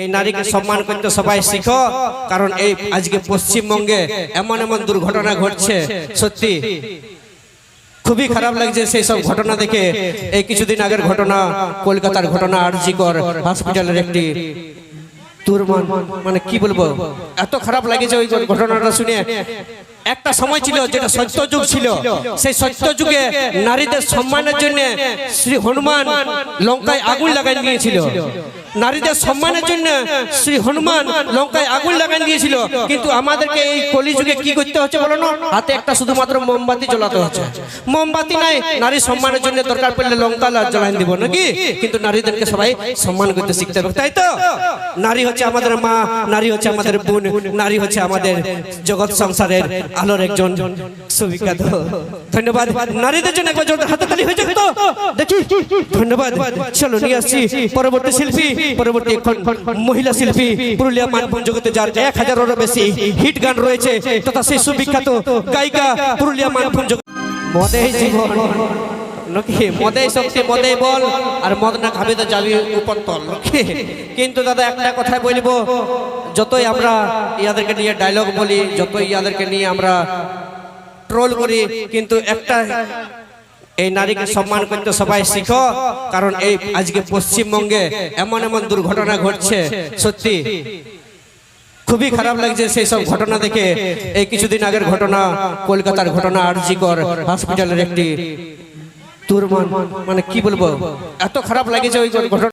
এই নারীকে সম্মান করতে সবাই শিখো, কারণ এই আজকে পশ্চিমবঙ্গে এমন এমন দুর্ঘটনা ঘটছে, সত্যি। খুবই খারাপ লাগছে সেই সব ঘটনা দেখে। এই কিছুদিন আগের ঘটনা, কলকাতার ঘটনা, আরজিকর হসপিটালের একটি মানে কি বলব, এত খারাপ লাগেছে ওই ঘটনাটা শুনে। একটা সময় ছিল যেটা সত্য যুগ ছিল। সেই সত্য যুগে নারীদের সম্মানের জন্য শ্রী হনুমান লঙ্কায় আগুন লাগাই দিয়েছিল। নারীদের সম্মানের জন্য শ্রী হনুমান লঙ্কায় আগুন লাগাই দিয়েছিল। কিন্তু আমাদেরকে এই কলিযুগে কি করতে হচ্ছে বলো না? হাতে একটা শুধুমাত্র মোমবাতি জ্বলাতে হচ্ছে। মোমবাতি নাই, নারী সম্মানের জন্য দরকার পড়লে লঙ্কা জ্বলাই দিব নাকি? কিন্তু নারীদেরকে সবাই সম্মান করতে শিখতে হবে, তাই তো? নারী হচ্ছে আমাদের মা, নারী হচ্ছে আমাদের বোন, নারী হচ্ছে আমাদের জগৎ সংসারের আলোর একজন সুবিখ্যাত। ধন্যবাদ। নারীদের জন্য একবার হাতে তালি হয়ে যাবে তো। ধন্যবাদ। চলো, নিয়ে আসছি পরবর্তী শিল্পী, পরবর্তী মহিলা শিল্পী, পুরুলিয়া মানভূম জগতে যার এক হাজারেরও বেশি হিট গান রয়েছে, তথা সেই সুবিখ্যাত গায়িকা পুরুলিয়া মানভূম জগৎ মদেই জীবন। নাকি মদে শক্তি মদে বল, আর মদ না খাবে তো যাবি উপর তল? কিন্তু দাদা একটা কথা বলব, যতই আমরা ইয়াদেরকে নিয়ে ডায়লগ বলি, যতই ইয়াদেরকে নিয়ে আমরা ট্রোল করি, কিন্তু একটা এই নারীকে সম্মান করতে সবাই শিখো কারণ এই আজকে পশ্চিমবঙ্গে এমন এমন দুর্ঘটনা ঘটছে সত্যি। খুবই খারাপ লাগছে সেই সব ঘটনা দেখে। এই কিছুদিন আগের ঘটনা কলকাতার ঘটনা আরজিকর হসপিটালের একটি দুর্মন। মানে কি বলব? এত খারাপ লাগেছে ওই ঘটনা